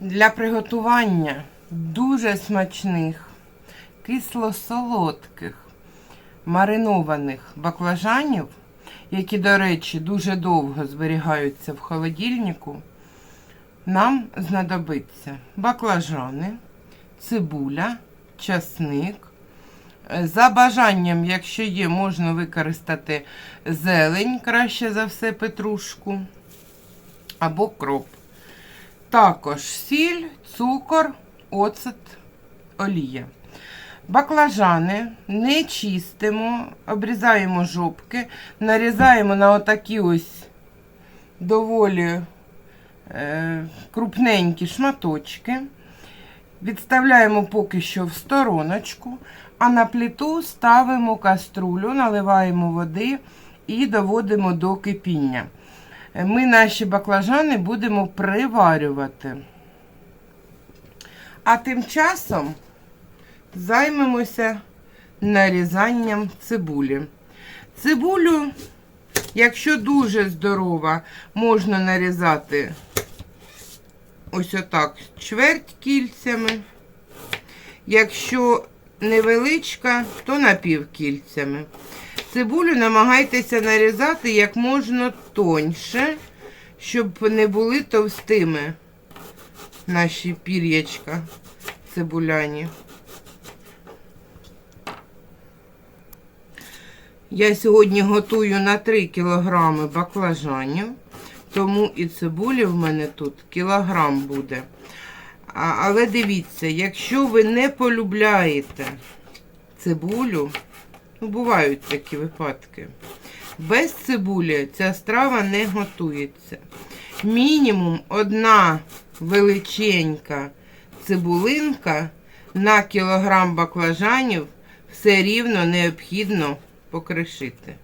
Для приготування дуже смачних, кисло-солодких, маринованих баклажанів, які, до речі, дуже довго зберігаються в холодильнику, нам знадобиться баклажани, цибуля, часник. За бажанням, якщо є, можна використати зелень, краще за все петрушку або кроп. Також сіль, цукор, оцет, олія. Баклажани не чистимо, обрізаємо жопки, нарізаємо на отакі ось доволі е, крупненькі шматочки. Відставляємо поки що в стороночку, а на плиту ставимо каструлю, наливаємо води і доводимо до кипіння. Ми наші баклажани будемо приварювати. А тим часом займемося нарізанням цибулі. Цибулю, якщо дуже здорова, можна нарізати ось отак чверть кільцями. Якщо невеличка, то напівкільцями. Цибулю намагайтеся нарізати як можна тоньше, щоб не були товстими наші пір'ячка цибуляні. Я сьогодні готую на 3 кілограми баклажанів, тому і цибулі в мене тут кілограм буде. А, але дивіться, якщо ви не полюбляєте цибулю, ну, бувають такі випадки. Без цибулі ця страва не готується. Мінімум одна величенька цибулинка на кілограм баклажанів все рівно необхідно покришити.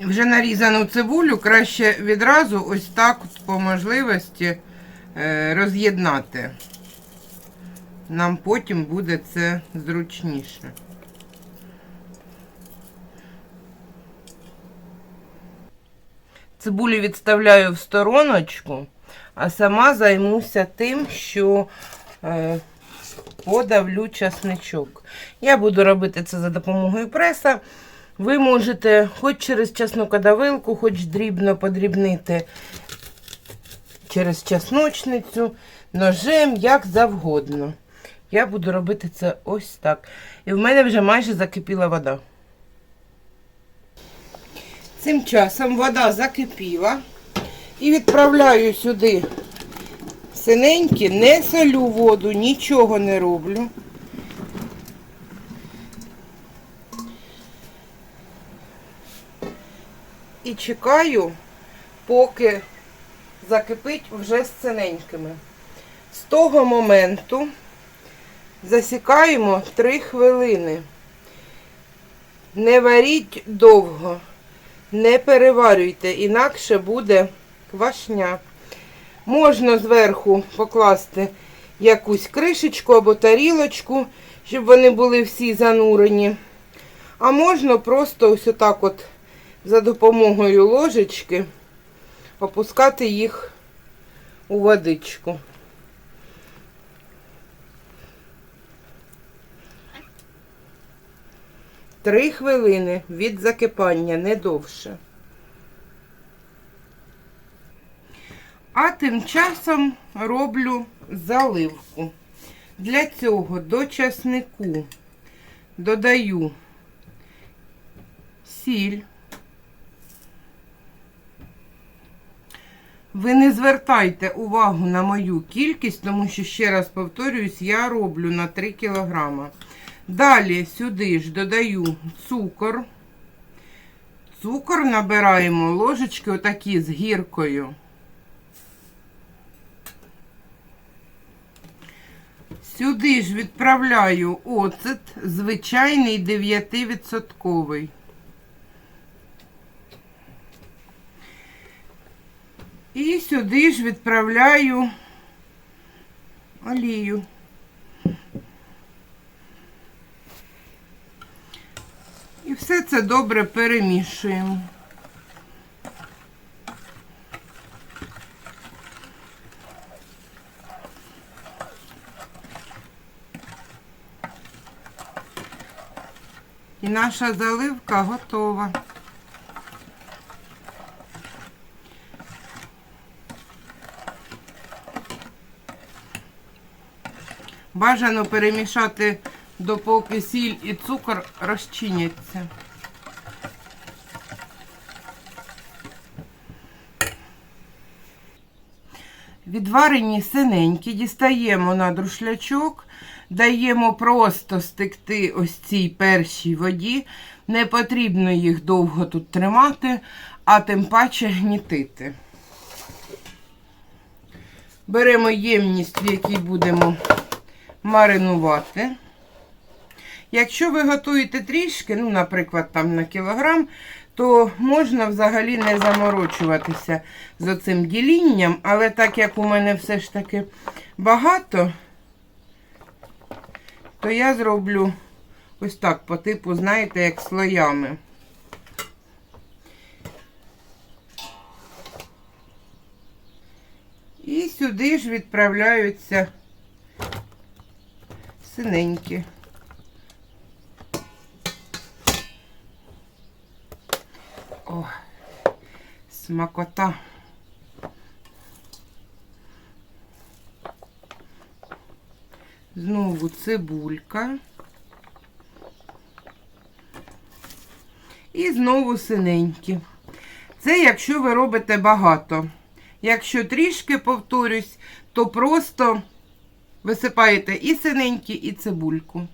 Вже нарізану цибулю краще відразу ось так по можливості е, роз'єднати. Нам потім буде це зручніше. Цибулю відставляю в стороночку, а сама займуся тим, що е, подавлю часничок. Я буду робити це за допомогою преса. Ви можете хоч через чеснокодавилку, хоч дрібно подрібнити через чесночницю, ножем, як завгодно. Я буду робити це ось так. І в мене вже майже закипіла вода. Цим часом вода закипіла і відправляю сюди синенькі, не солю воду, нічого не роблю. І чекаю, поки закипить вже з синенькими. З того моменту засікаємо 3 хвилини. Не варіть довго, не переварюйте, інакше буде квашня. Можна зверху покласти якусь кришечку або тарілочку, щоб вони були всі занурені. А можна просто ось отак от за допомогою ложечки опускати їх у водичку. Три хвилини від закипання, не довше. А тим часом роблю заливку. Для цього до часнику додаю сіль. Ви не звертайте увагу на мою кількість, тому що, ще раз повторююсь, я роблю на 3 кг. Далі сюди ж додаю цукор. Цукор набираємо ложечки отакі з гіркою. Сюди ж відправляю оцет, звичайний 9%. І сюди ж відправляю олію. все добре перемішуємо. І наша заливка готова. Бажано перемішати допоки сіль і цукор розчиняться. Відварені синенькі, дістаємо на друшлячок, даємо просто стекти ось цій першій воді. Не потрібно їх довго тут тримати, а тим паче гнітити. Беремо ємність, в якій будемо маринувати. Якщо ви готуєте трішки, ну, наприклад, там на кілограм, то можна взагалі не заморочуватися з оцим ділінням, але так як у мене все ж таки багато, то я зроблю ось так по типу, знаєте, як слоями. І сюди ж відправляються синенькі. Смакота. Знову цибулька. І знову синенькі. Це якщо ви робите багато. Якщо трішки повторюсь, то просто висипаєте і синенькі, і цибульку.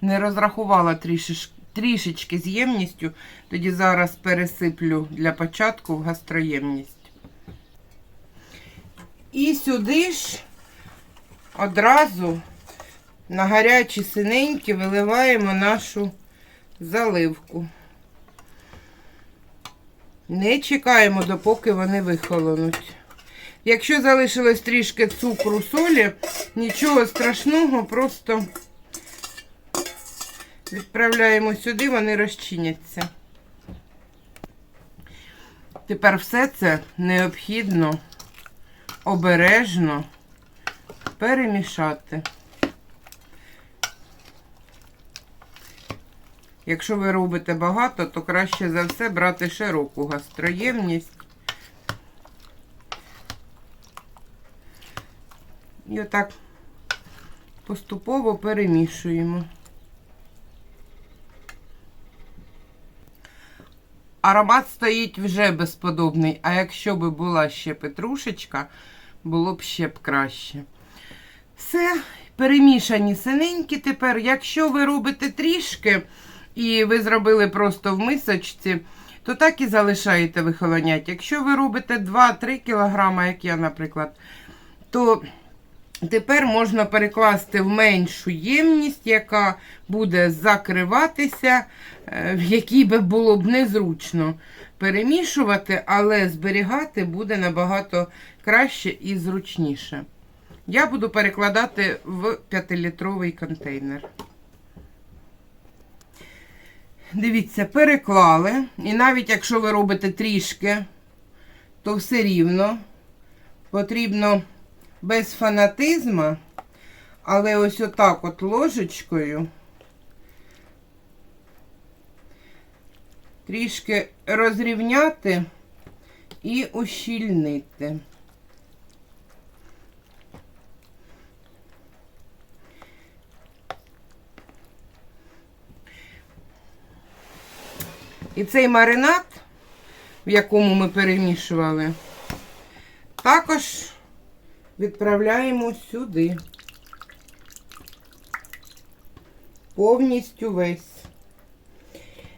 Не розрахувала трішечки трішечки з ємністю, тоді зараз пересиплю для початку в гастроємність. І сюди ж одразу на гарячі синенькі виливаємо нашу заливку. Не чекаємо, допоки вони вихолонуть. Якщо залишилось трішки цукру солі, нічого страшного, просто Відправляємо сюди, вони розчиняться. Тепер все це необхідно обережно перемішати. Якщо ви робите багато, то краще за все брати широку гастроємність. І отак поступово перемішуємо. Аромат стоїть вже безподобний, а якщо б була ще петрушечка, було б ще б краще. Все, перемішані синенькі тепер. Якщо ви робите трішки і ви зробили просто в мисочці, то так і залишаєте вихолонять. Якщо ви робите 2-3 кг, як я, наприклад, то тепер можна перекласти в меншу ємність, яка буде закриватися, е, в якій би було б незручно перемішувати, але зберігати буде набагато краще і зручніше. Я буду перекладати в 5-літровий контейнер. Дивіться, переклали. І навіть якщо ви робите трішки, то все рівно потрібно без фанатизму, але ось отак от ложечкою трішки розрівняти і ущільнити. І цей маринад, в якому ми перемішували, також відправляємо сюди. Повністю весь.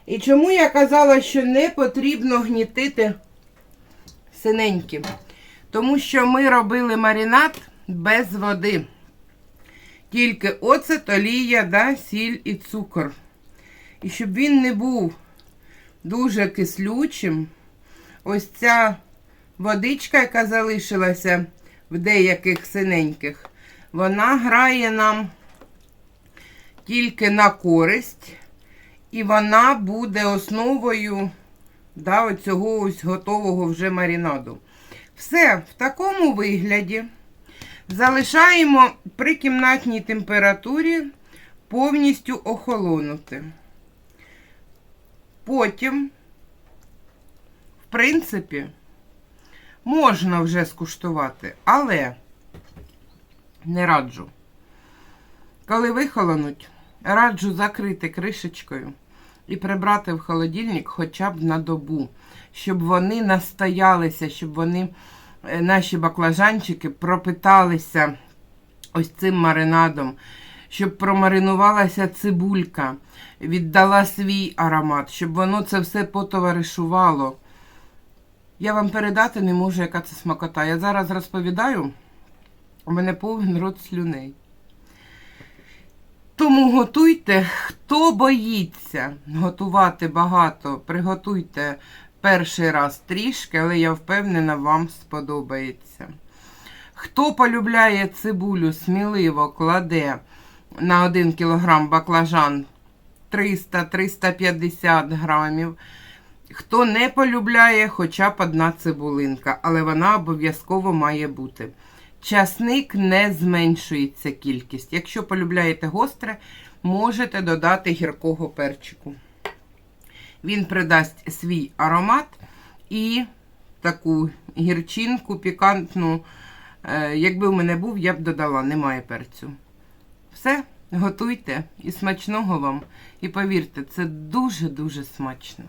І чому я казала, що не потрібно гнітити синеньким? Тому що ми робили маринад без води. Тільки оцет, олія, да, сіль і цукор. І щоб він не був дуже кислючим, ось ця водичка, яка залишилася в деяких синеньких, вона грає нам тільки на користь, і вона буде основою да, оцього ось готового вже маринаду. Все в такому вигляді залишаємо при кімнатній температурі повністю охолонути. Потім, в принципі, можна вже скуштувати, але не раджу. Коли вихолонуть, раджу закрити кришечкою і прибрати в холодильник хоча б на добу, щоб вони настоялися, щоб вони, е, наші баклажанчики, пропиталися ось цим маринадом, щоб промаринувалася цибулька, віддала свій аромат, щоб воно це все потоваришувало. Я вам передати не можу, яка це смакота. Я зараз розповідаю, у мене повен рот слюней. Тому готуйте, хто боїться готувати багато, приготуйте перший раз трішки, але я впевнена, вам сподобається. Хто полюбляє цибулю, сміливо кладе на 1 кг баклажан 300-350 грамів. Хто не полюбляє, хоча б одна цибулинка, але вона обов'язково має бути. Часник не зменшується кількість. Якщо полюбляєте гостре, можете додати гіркого перчику. Він придасть свій аромат і таку гірчинку, пікантну. Е, Якби в мене був, я б додала, немає перцю. Все, готуйте і смачного вам. І повірте, це дуже-дуже смачно.